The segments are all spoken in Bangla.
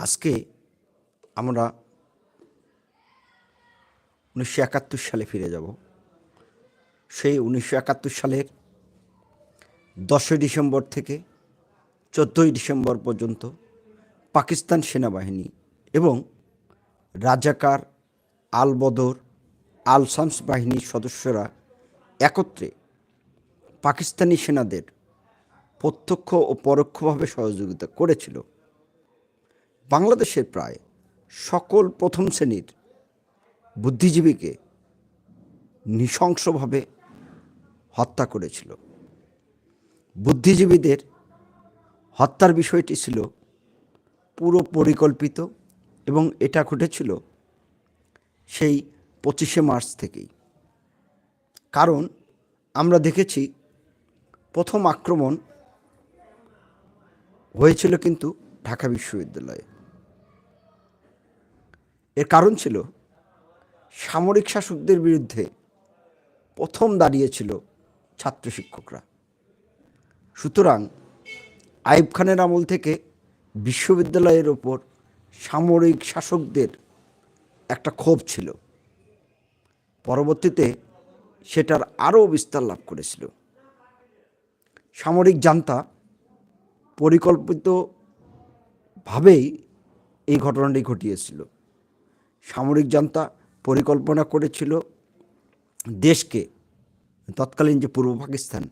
আজকে আমরা উনিশশো একাত্তর সালে ফিরে যাব। সেই উনিশশো একাত্তর সালের দশই ডিসেম্বর থেকে চোদ্দোই ডিসেম্বর পর্যন্ত পাকিস্তান সেনাবাহিনী এবং রাজাকার আল বদর আল বাহিনীর সদস্যরা একত্রে পাকিস্তানি সেনাদের প্রত্যক্ষ ও পরোক্ষভাবে সহযোগিতা করেছিল। বাংলাদেশের প্রায় সকল প্রথম শ্রেণির বুদ্ধিজীবীকে নৃশংসভাবে হত্যা করেছিল। বুদ্ধিজীবীদের হত্যার বিষয়টি ছিল পুরো পরিকল্পিত এবং এটা ঘটেছিল সেই পঁচিশে মার্চ থেকেই। কারণ আমরা দেখেছি প্রথম আক্রমণ হয়েছিল কিন্তু ঢাকা বিশ্ববিদ্যালয়ে। এর কারণ ছিল সামরিক শাসকদের বিরুদ্ধে প্রথম দাঁড়িয়েছিল ছাত্র শিক্ষকরা। সুতরাং আইব খানের আমল থেকে বিশ্ববিদ্যালয়ের ওপর সামরিক শাসকদের একটা ক্ষোভ ছিল। পরবর্তীতে সেটার আরও বিস্তার লাভ করেছিল। সামরিক জান্তা পরিকল্পিতভাবেই এই ঘটনাটি ঘটিয়েছিল। সামরিক জনতা পরিকল্পনা করেছিল দেশকে তৎকালীন যে পূর্ব পাকিস্তান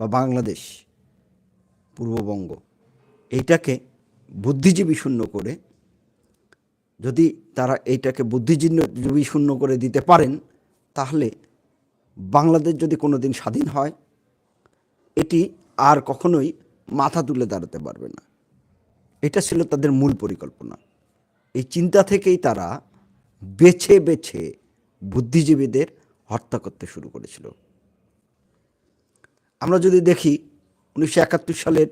বা বাংলাদেশ, পূর্ববঙ্গ এইটাকে বুদ্ধিজীবী শূন্য করে, যদি তারা এইটাকে বুদ্ধিজীবী শূন্য করে দিতে পারেন, তাহলে বাংলাদেশ যদি কোনো দিন স্বাধীন হয়, এটি আর কখনোই মাথা তুলে দাঁড়াতে পারবে না। এটা ছিল তাদের মূল পরিকল্পনা। এই চিন্তা থেকেই তারা বেছে বেছে বুদ্ধিজীবীদের হত্যা করতে শুরু করেছিল। আমরা যদি দেখি, উনিশশো একাত্তর সালের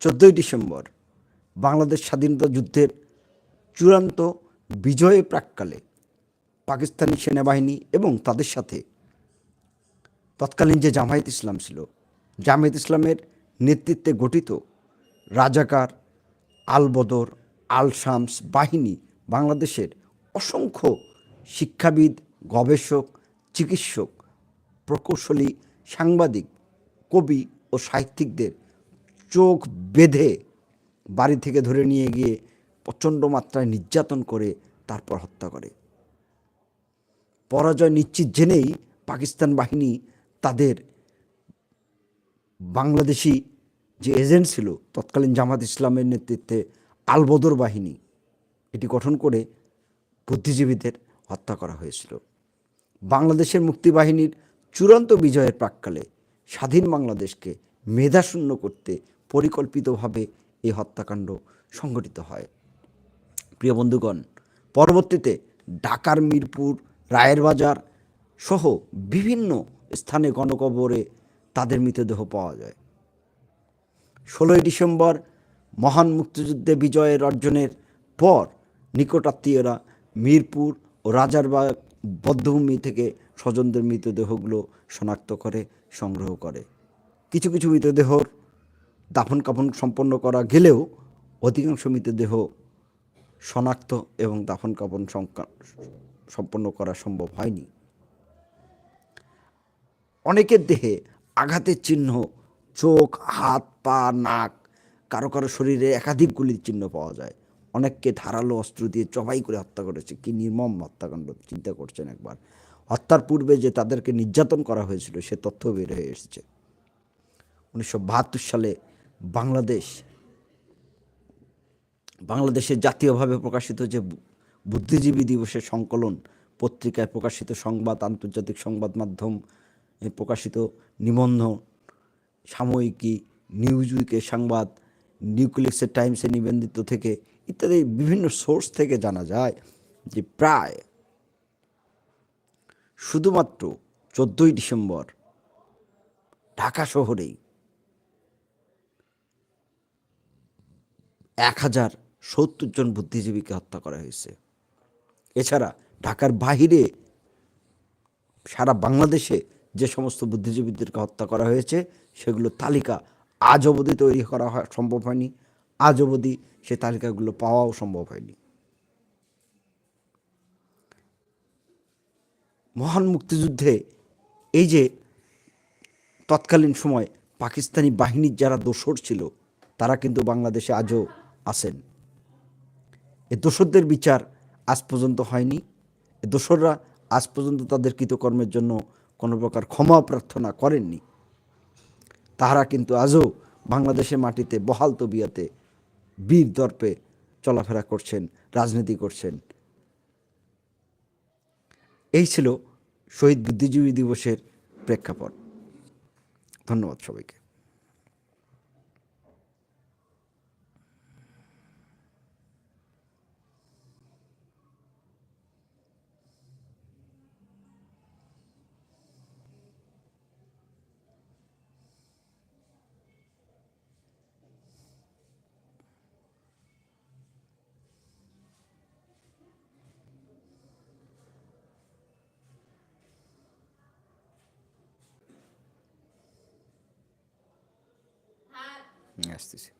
চোদ্দোই ডিসেম্বর বাংলাদেশ স্বাধীনতা যুদ্ধের চূড়ান্ত বিজয়ে প্রাককালে পাকিস্তানি সেনাবাহিনী এবং তাদের সাথে তৎকালীন যে জামায়াত ইসলাম ছিল, জামায়াত ইসলামের নেতৃত্বে গঠিত রাজাকার আল বদর আল শামস বাহিনী বাংলাদেশের অসংখ্য শিক্ষাবিদ, গবেষক, চিকিৎসক, প্রকৌশলী, সাংবাদিক, কবি ও সাহিত্যিকদের চোখ বেঁধে বাড়ি থেকে ধরে নিয়ে গিয়ে প্রচণ্ড মাত্রায় নির্যাতন করে তারপর হত্যা করে। পরাজয় নিশ্চিত জেনেই পাকিস্তান বাহিনী তাদের বাংলাদেশি যে এজেন্ট ছিল, তৎকালীন জামাত ইসলামের নেতৃত্বে আলবদর বাহিনী এটি গঠন করে বুদ্ধিজীবীদের হত্যা করা হয়েছিল। বাংলাদেশের মুক্তিবাহিনীর চূড়ান্ত বিজয়ের প্রাককালে স্বাধীন বাংলাদেশকে মেধাশূন্য করতে পরিকল্পিতভাবে এই হত্যাকাণ্ড সংঘটিত হয়। প্রিয় বন্ধুগণ, পরবর্তীতে ঢাকার মিরপুর, রায়ের বাজার সহ বিভিন্ন স্থানে গণকবরে তাদের মৃতদেহ পাওয়া যায়। ষোলোই ডিসেম্বর মহান মুক্তিযুদ্ধে বিজয়ের অর্জনের পর নিকটাত্মীয়রা মিরপুর ও রাজারবাগ বদ্ধভূমি থেকে স্বজনদের মৃতদেহগুলো শনাক্ত করে, সংগ্রহ করে। কিছু কিছু মৃতদেহর দাফন কাফন সম্পন্ন করা গেলেও অধিকাংশ মৃতদেহ শনাক্ত এবং দাফন কাফন সম্পন্ন করা সম্ভব হয়নি। অনেকের দেহে আঘাতের চিহ্ন, চোখ, হাত, পা, নাক কারও কারও শরীরে একাধিক গুলির চিহ্ন পাওয়া যায়। অনেককে ধারালো অস্ত্র দিয়ে চবাই করে হত্যা করেছে। কি নির্মম হত্যাকাণ্ড, চিন্তা করছেন একবার। হত্যার পূর্বে যে তাদেরকে নির্যাতন করা হয়েছিল, সে তথ্য বের হয়ে এসেছে। উনিশশো বাহাত্তর সালে বাংলাদেশ, বাংলাদেশের জাতীয়ভাবে প্রকাশিত যে বুদ্ধিজীবী দিবসের সংকলন, পত্রিকায় প্রকাশিত সংবাদ, আন্তর্জাতিক সংবাদ মাধ্যম প্রকাশিত নিবন্ধ সাময়িকী নিউজ উইকের সংবাদ নিউক্লিয়াসের টাইমসে নিবন্ধিত থেকে ইত্যাদি বিভিন্ন সোর্স থেকে জানা যায় যে প্রায় শুধুমাত্র চোদ্দোই ডিসেম্বর ঢাকা শহরেই এক হাজার সত্তর জন বুদ্ধিজীবীকে হত্যা করা হয়েছে। এছাড়া ঢাকার বাহিরে সারা বাংলাদেশে যে সমস্ত বুদ্ধিজীবীদেরকে হত্যা করা হয়েছে, সেগুলোর তালিকা আজ অবধি তৈরি করা সম্ভব হয়নি। আজ অবধি সে তালিকাগুলো পাওয়াও সম্ভব হয়নি। মহান মুক্তিযুদ্ধে এই যে তৎকালীন সময় পাকিস্তানি বাহিনীর যারা দোসর ছিল, তারা কিন্তু বাংলাদেশে আজও আছেন। এ দোসরদের বিচার আজ পর্যন্ত হয়নি। এ দোসররা আজ পর্যন্ত তাদের কৃতকর্মের জন্য কোনো প্রকার ক্ষমা প্রার্থনা করেননি। তাহারা কিন্তু আজও বাংলাদেশের মাটিতে বহাল তবিয়াতে বীর দর্পে চলাফেরা করছেন, রাজনীতি করছেন। এই ছিল শহীদ বুদ্ধিজীবী দিবসের প্রেক্ষাপট। ধন্যবাদ সবাইকে। আসতেছি